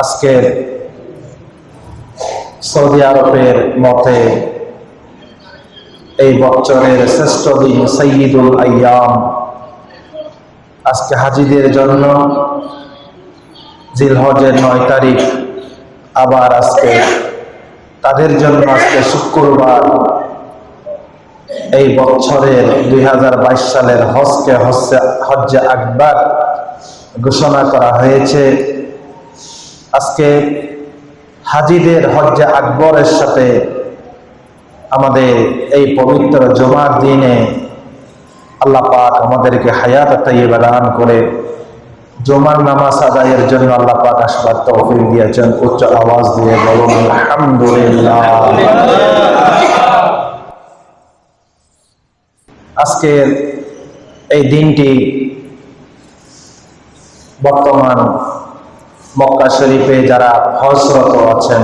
আজকের সৌদি আরবের মতে এই বছরের শ্রেষ্ঠ দিন সঈদুল আয়াম আজকে হাজিদের জন্য জিলহজের নয় তারিখ, আবার আজকে তাদের জন্য আজকে শুক্রবার। এই বছরের দুই হাজার বাইশ সালের হজকে হজ্জে আকবার ঘোষণা করা হয়েছে। আজকে হাজিদের হজ্জে আকবরের সাথে আমাদের এই পবিত্র জমার দিনে আল্লাহ পাক আমাদেরকে হায়াত তাইবা দান করে জমার নামাজ আদায়ের জন্য আল্লাহ পাক আসবার তৌফিক দিয়েছেন। উচ্চ আওয়াজ দিয়ে বলুন, আলহামদুলিল্লাহ। আজকের এই দিনটি বর্তমান মক্কা শরীফে যারা হজরত আছেন,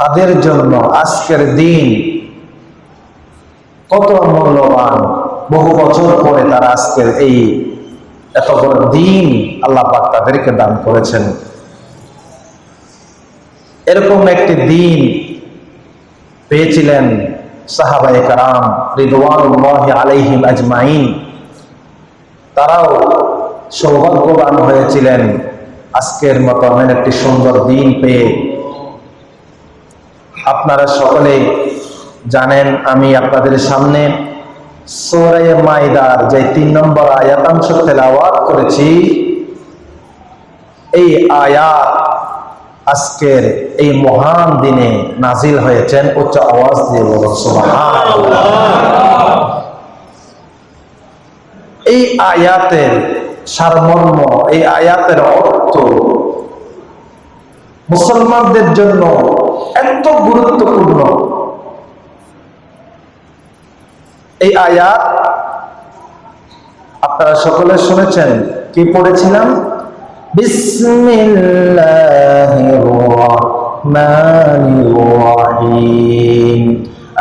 তাদের জন্য আজকের দিন কত মূল্যবান। বহু বছর পরে তারা আজকের এই এত বড় দিন আল্লাহ তাদেরকে দান করেছেন। এরকম একটি দিন পেয়েছিলেন সাহাবায়ে কারাম রিদওয়ানুল্লাহ আলাইহিম আজমাইন। তারাও সৌভাগ্যবান হয়েছিলেন। আজকের মতো এমন একটি সুন্দর দিন পেয়ে আপনারা সকলে জানেন, আমি আপনাদের সামনে সোরাইয়ে মাইদার যে তিন নম্বর আয়াতাংশ তেলাওয়াত করেছি, এই আয়াত আজকের এই মহান দিনে নাজিল হয়েছেন। উচ্চ আওয়াজ দিয়ে বলুন এই আয়াতের সারমর্ম এই আয়াতের অর্থ মুসলমানদের জন্য এত গুরুত্বপূর্ণ এই আয়াত আপনারা সকলে শুনেছেন কি পড়েছিলাম বিসমিল্লাহির রহমানির রহিম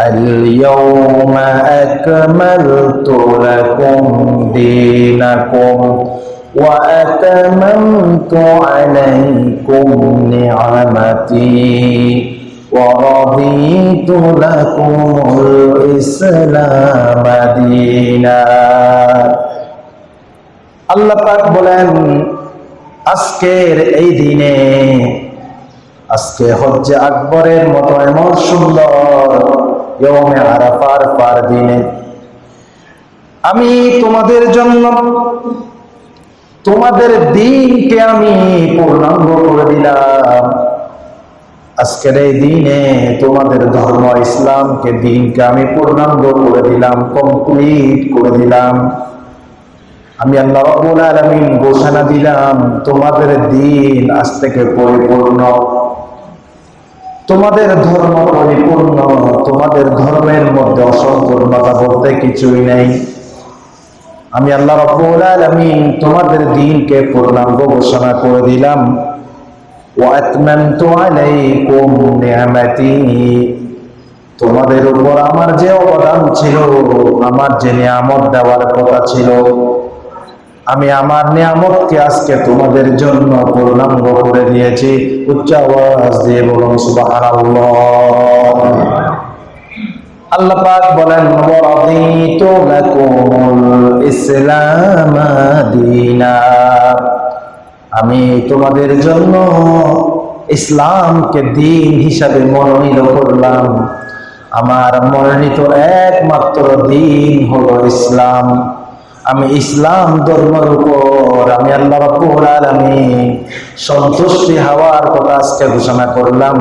اليوم أكملت لكم دينكم وأتممت عليكم نعمتي ورضيت لكم الإسلام دينا আল্লাহ পাক বলেন আজকের এই দিনে আজকে হচ্ছে আকবরের মতো এমন সুন্দর ইয়মে আরাফার পার দিনে আমি তোমাদের জন্য তোমাদের দিনকে আমি পূর্ণাঙ্গ করে দিলাম। আজকের এই দিনে তোমাদের ধর্ম, ইসলামকে দিনকে আমি পূর্ণাঙ্গ করে দিলাম কমপ্লিট করে দিলাম। আমি আল্লাহ রাব্বুল আলামিন ঘোষণা দিলাম, তোমাদের দিন আজ থেকে পরিপূর্ণ। তোমাদের ধর্ম পরিপূর্ণ, তোমাদের ধর্মের মধ্যে অসম্পূর্ণতা বলতে কিছুই নেই। আমি আল্লাহ রাব্বুল আলামিন তোমাদের দিনকে পূর্ণাঙ্গ ঘোষণা করে দিলাম। ওয়াতমামতু আলাইকুম নি'মাতি তোমাদের উপর আমার যে অবদান ছিল, আমার যে নিয়ামত দেওয়ার কথা ছিল, আমি আমার নিয়ামতকে আজকে তোমাদের জন্য পূর্ণাঙ্গ করে দিয়েছি। উচ্চ আওয়াজ দিয়ে বলুন সুবহানাল্লাহ। আল্লাহ পাক বলেন ওয়ারাদিতু লাকুমুল ইসলাম দীনা। আমি তোমাদের জন্য ইসলামকে দিন হিসাবে মনোনীত করলাম। আমার মনোনীত একমাত্র দিন হলো ইসলাম। আমি ইসলাম ধর্মের উপর, আমি আল্লাহ রাব্বুল আলামিন সন্তুষ্টি হওয়ার কথা আজকে ঘোষণা করলাম।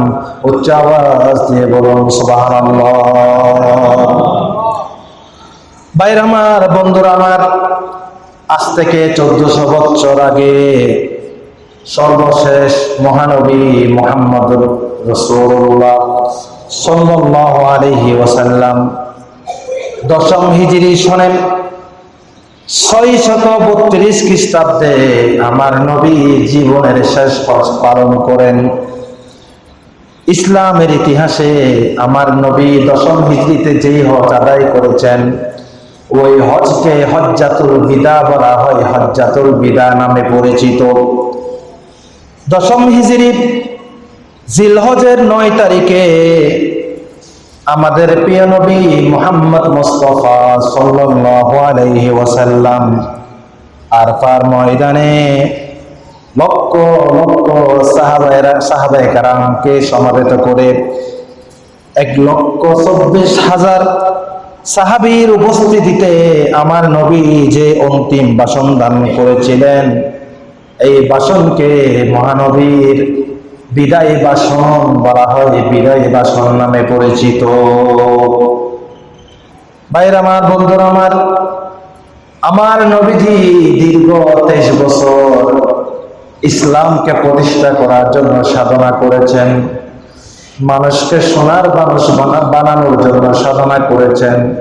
উচ্চ আওয়াজ দিয়ে বলুন, সুবহানাল্লাহ। বাইর আমার, বন্ধুরা আমার, আজ থেকে চোদ্দশো বছর আগে সর্বশেষ মহানবী মোহাম্মদ রসুল্লাহ সাল্লাহ আলহি ওসাল্লাম দশম হিজরি সনেন ছয় শত বত্রিশ খ্রিস্টাব্দে আমার নবী জীবনের শেষ হজ পালন করেন। ইসলামের ইতিহাসে আমার নবী দশম হিজড়িতে যেই হজ আদায় করেছেন, ওই হজকে হজ্জাতুল বিদা বলা হয়, হজ্জাতুল বিদা নামে পরিচিত। দশম হিজরি জিলহজের নয় তারিখে আমাদের প্রিয় নবী মোহাম্মদ মুস্তফা সাল্লাল্লাহু আলাইহি ওয়াসাল্লাম আরফার ময়দানে লক্ষ লক্ষ সাহাবায়রা সাহাবায়ে কারামকে সমাবেত করে এক লক্ষ চব্বিশ হাজার সাহাবীর উপস্থিতিতে আমার নবী যে অন্তিম বাসন দান করেছিলেন, এই বাসনকে মহানবীর বিদায় ভাষণ বলা হয়, বিদায় ভাষণ নামে পরিচিত। ভাইর আমার, বন্ধুরা আমার আমার নবীজি দীর্ঘ তেইশ বছর ইসলামকে প্রতিষ্ঠা করার জন্য সাধনা করেছেন, মানুষকে সোনার মানুষ বানা- বানানোর জন্য সাধনা করেছেন,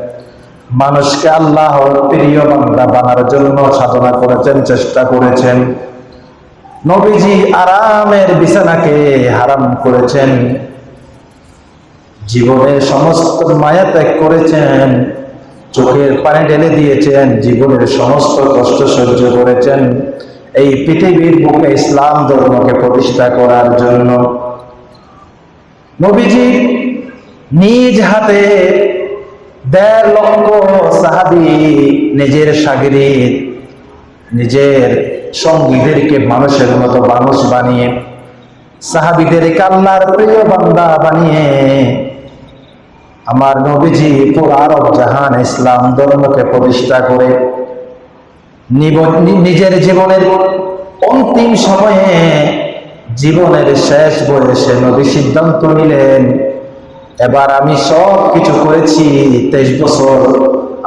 মানুষকে আল্লাহর প্রিয় বান্দা বানার জন্য সাধনা করেছেন, চেষ্টা করেছেন। নবীজি আরামের বিছানাকে হারাম করেছেন। জীবনের সমস্ত মায়া ত্যাগ করেছেন। চোখের পানি ঢেলে দিয়েছেন। জীবনের সমস্ত কষ্ট সহ্য করেছেন। এই পৃথিবীর বুকে ইসলাম ধর্মকে প্রতিষ্ঠা করার জন্য। নবীজি নিজ হাতে দেড় লক্ষ সাহাবি নিজের সাগরিদ নিজের সঙ্গীদেরকে মানুষের মতো মানুষ বানিয়ে, সাহাবিদেরকে আল্লাহর প্রিয় বান্দা বানিয়ে, আমার নবীজি পুরো জাহান ইসলাম ধর্মকে প্রতিষ্ঠা করে নিজের জীবনের অন্তিম সময়ে জীবনের শেষ বয়সে নবী সিদ্ধান্ত নিলেন, এবার আমি সব কিছু করেছি, তেইশ বছর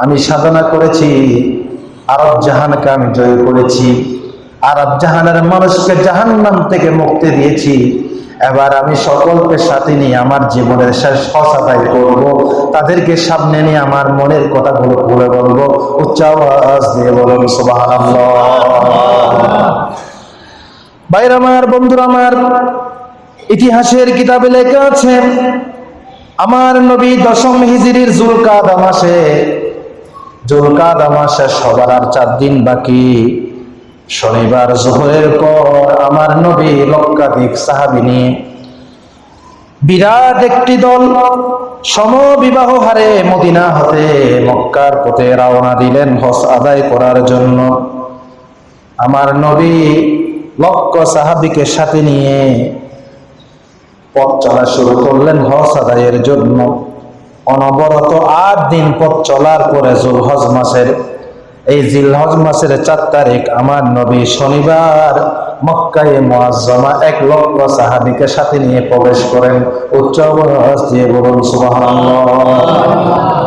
আমি সাধনা করেছি, আরব জাহানকে আমি জয় করেছি। আরব জাহানের মানুষকে জাহান্নাম থেকে মুক্তি দিয়েছি। এবার আমি সকলকে সাথে নিয়ে আমার জীবনের শেষ হসাদাই করব তাদেরকে সামনে নিয়ে আমার মনের কথাগুলো খুলে বলব। উচ্চ আওয়াজ দিয়ে বলুন, সুবহানাল্লাহ। বাইর আমার, বন্ধুরা আমার, ইতিহাসের কিতাবে লেখা আছে, আমার নবী দশম হিজরির জুলকাদা মাসে জুলকাদা মাসে সবার আর চার দিন বাকি। শনিবার জোহরের পর আমার নবী লক্ষাধিক সাহাবিনী বিরাট একটি দল সমবিবাহ হারে মদিনা হতে মক্কার পথে রওনা দিলেন হস আদায় করার জন্য। আমার নবী লক্ষ সাহাবিকে সাথে নিয়ে পথ চলা শুরু করলেন হস আদায়ের জন্য। অনবরত আট দিন পথ চলার পরে জুলহজ মাসের এই জিলহজ মাসের চার তারিখ আমার নবী শনিবার মক্কায় মোয়াজ্জমা এক লক্ষ সাহাবিকে সাথে নিয়ে প্রবেশ করেন। উচ্চ দিয়ে বলুন সুবহানাল্লাহ।